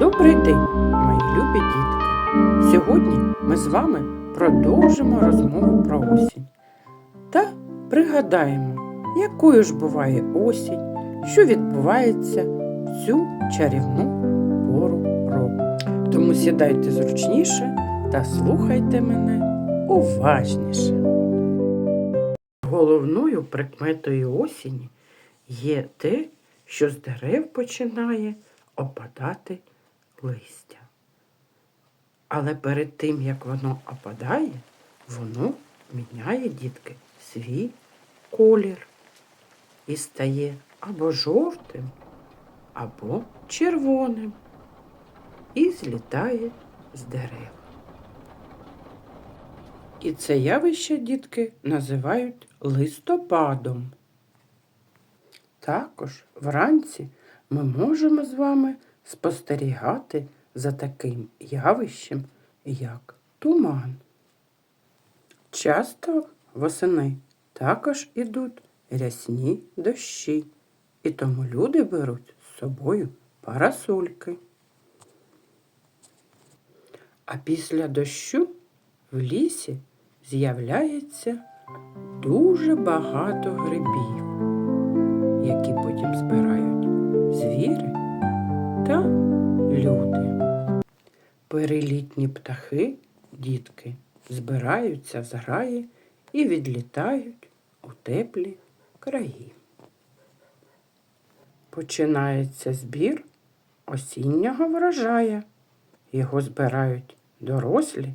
день, мої любі дітки! Сьогодні ми з вами продовжимо розмову про осінь та пригадаємо, якою ж буває осінь, що відбувається в цю чарівну пору року. Тому сідайте зручніше та слухайте мене уважніше. Головною прикметою осені є те, що з дерев починає опадати листя. Але перед тим, як воно опадає, воно міняє дітки свій колір і стає або жовтим, або червоним і злітає з дерев. І це явище дітки називають листопадом. Також вранці ми можемо з вами спостерігати за таким явищем, як туман. Часто восени також ідуть рясні дощі, і тому люди беруть з собою парасольки. А після дощу в лісі з'являється дуже багато грибів, Перелітні птахи, дітки, збираються в зграї і відлітають у теплі краї. Починається збір осіннього врожая. Його збирають дорослі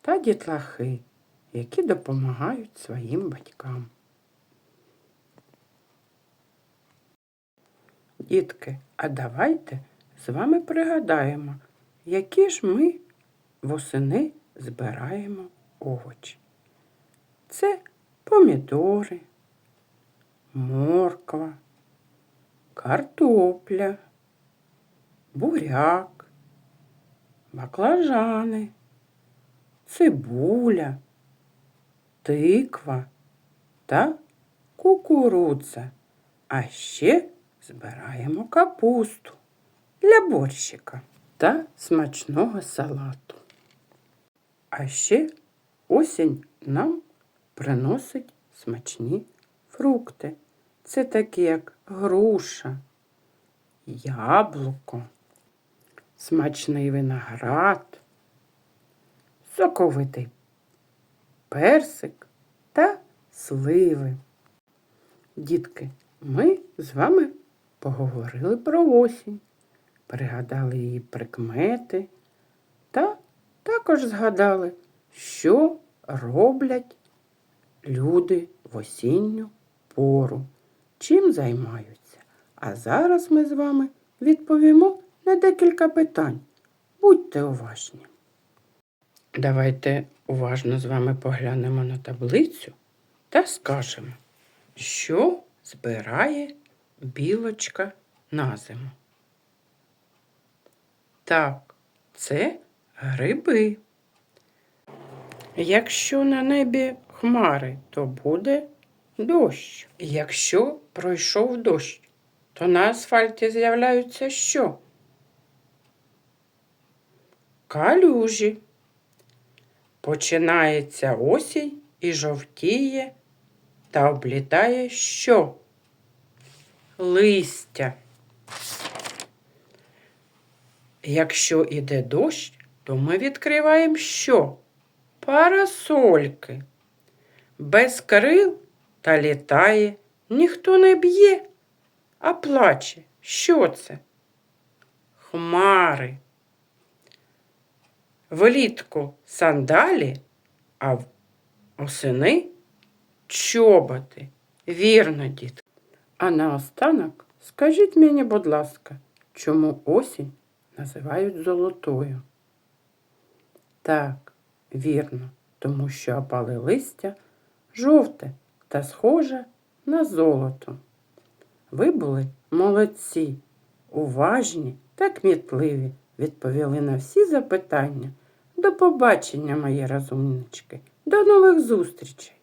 та дітлахи, які допомагають своїм батькам. Дітки, а давайте з вами пригадаємо, які ж ми восени збираємо овочі. Це помідори, морква, картопля, буряк, баклажани, цибуля, тиква та кукурудза. А ще збираємо капусту для борщика та смачного салату. А ще осінь нам приносить смачні фрукти. Це такі, як груша, яблуко, смачний виноград, соковитий персик та сливи. Дітки, ми з вами поговорили про осінь, пригадали її прикмети та також згадали, що роблять люди в осінню пору, чим займаються. А зараз ми з вами відповімо на декілька питань. Будьте уважні. Давайте уважно з вами поглянемо на таблицю та скажемо, що збирає білочка на зиму. Так, це гриби. Якщо на небі хмари, то буде дощ. Якщо пройшов дощ, то на асфальті з'являються що? Калюжі. Починається осінь і жовтіє та облітає що? Листя. Якщо іде дощ, то ми відкриваємо що? Парасольки. Без крил та літає, ніхто не б'є, а плаче. Що це? Хмари. Влітку сандалі, а в осени чоботи. Вірно, дітки. А наостанок скажіть мені, будь ласка, чому осінь називають золотою? Так, вірно, тому що опали листя жовте та схоже на золото. Ви були молодці, уважні та кмітливі, відповіли на всі запитання. До побачення, мої розумнички, до нових зустрічей!